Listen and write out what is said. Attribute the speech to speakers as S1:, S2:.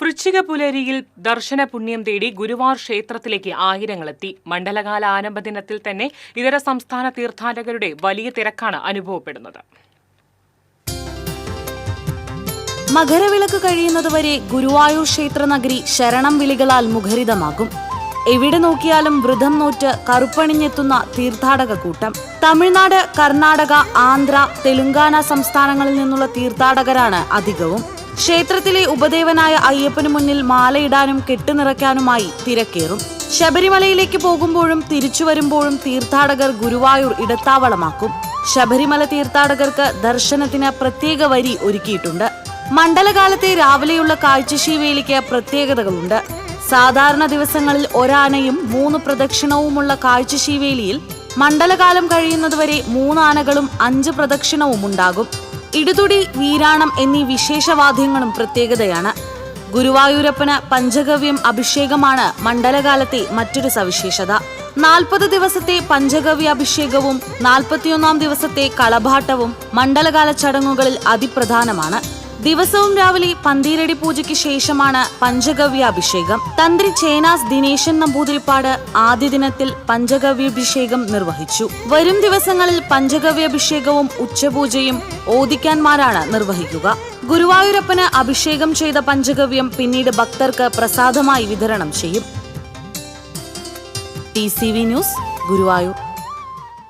S1: വൃശ്ചിക പുലരിയിൽ ദർശന പുണ്യം തേടി ഗുരുവാർ ക്ഷേത്രത്തിലേക്ക് ആയിരങ്ങളെത്തി. മണ്ഡലകാല ആരംഭ ദിനത്തിൽ തന്നെ ഇതര സംസ്ഥാന തീർത്ഥാടകരുടെ വലിയ തിരക്കാണ് അനുഭവപ്പെടുന്നത്.
S2: മകരവിളക്ക് കഴിയുന്നതുവരെ ഗുരുവായൂർ ക്ഷേത്രനഗരി ശരണം വിളികളാൽ മുഖരിതമാകും. എവിടെ നോക്കിയാലും വ്രതം നോറ്റ് കറുപ്പണിഞ്ഞെത്തുന്ന തീർത്ഥാടക കൂട്ടം. തമിഴ്നാട് കർണാടക ആന്ധ്ര തെലുങ്കാന സംസ്ഥാനങ്ങളിൽ നിന്നുള്ള തീർത്ഥാടകരാണ് അധികവും. ക്ഷേത്രത്തിലെ ഉപദേവനായ അയ്യപ്പനു മുന്നിൽ മാലയിടാനും കെട്ടുനിറയ്ക്കാനുമായി തിരക്കേറും. ശബരിമലയിലേക്ക് പോകുമ്പോഴും തിരിച്ചു വരുമ്പോഴും തീർത്ഥാടകർ ഗുരുവായൂർ ഇടത്താവളമാക്കും. ശബരിമല തീർത്ഥാടകർക്ക് ദർശനത്തിന് പ്രത്യേക വരി ഒരുക്കിയിട്ടുണ്ട്. മണ്ഡലകാലത്തെ രാവിലെയുള്ള കാഴ്ചശീവേലിക്ക് പ്രത്യേകതകളുണ്ട്. സാധാരണ ദിവസങ്ങളിൽ ഒരാനയും മൂന്ന് പ്രദക്ഷിണവുമുള്ള കാഴ്ചശീവേലിയിൽ മണ്ഡലകാലം കഴിയുന്നതുവരെ മൂന്നാനകളും അഞ്ച് പ്രദക്ഷിണവും ഉണ്ടാകും ഇടുതുടി വീരാണം എന്നീ വിശേഷവാദ്യങ്ങളും പ്രത്യേകതയാണ്. ഗുരുവായൂരപ്പന് പഞ്ചഗവ്യം അഭിഷേകമാണ് മണ്ഡലകാലത്തെ മറ്റൊരു സവിശേഷത. നാൽപ്പത് ദിവസത്തെ പഞ്ചഗവ്യ അഭിഷേകവും നാൽപ്പത്തിയൊന്നാം ദിവസത്തെ കളഭാട്ടവും മണ്ഡലകാല ചടങ്ങുകളിൽ അതിപ്രധാനമാണ്. ദിവസവും രാവിലെ പന്തീരടി പൂജയ്ക്ക് ശേഷമാണ് പഞ്ചഗവ്യാഭിഷേകം. തന്ത്രി ചേനാസ് ദിനേശൻ നമ്പൂതിരിപ്പാട് ആദ്യ ദിനത്തിൽ പഞ്ചഗവ്യാഭിഷേകം നിർവഹിച്ചു. വരും ദിവസങ്ങളിൽ പഞ്ചഗവ്യാഭിഷേകവും ഉച്ചപൂജയും ഓദിക്കാൻമാരാണ് നിർവഹിക്കുക. ഗുരുവായൂരപ്പന് അഭിഷേകം ചെയ്ത പഞ്ചഗവ്യം പിന്നീട് ഭക്തർക്ക് പ്രസാദമായി വിതരണം ചെയ്യും. T news Guruvayur.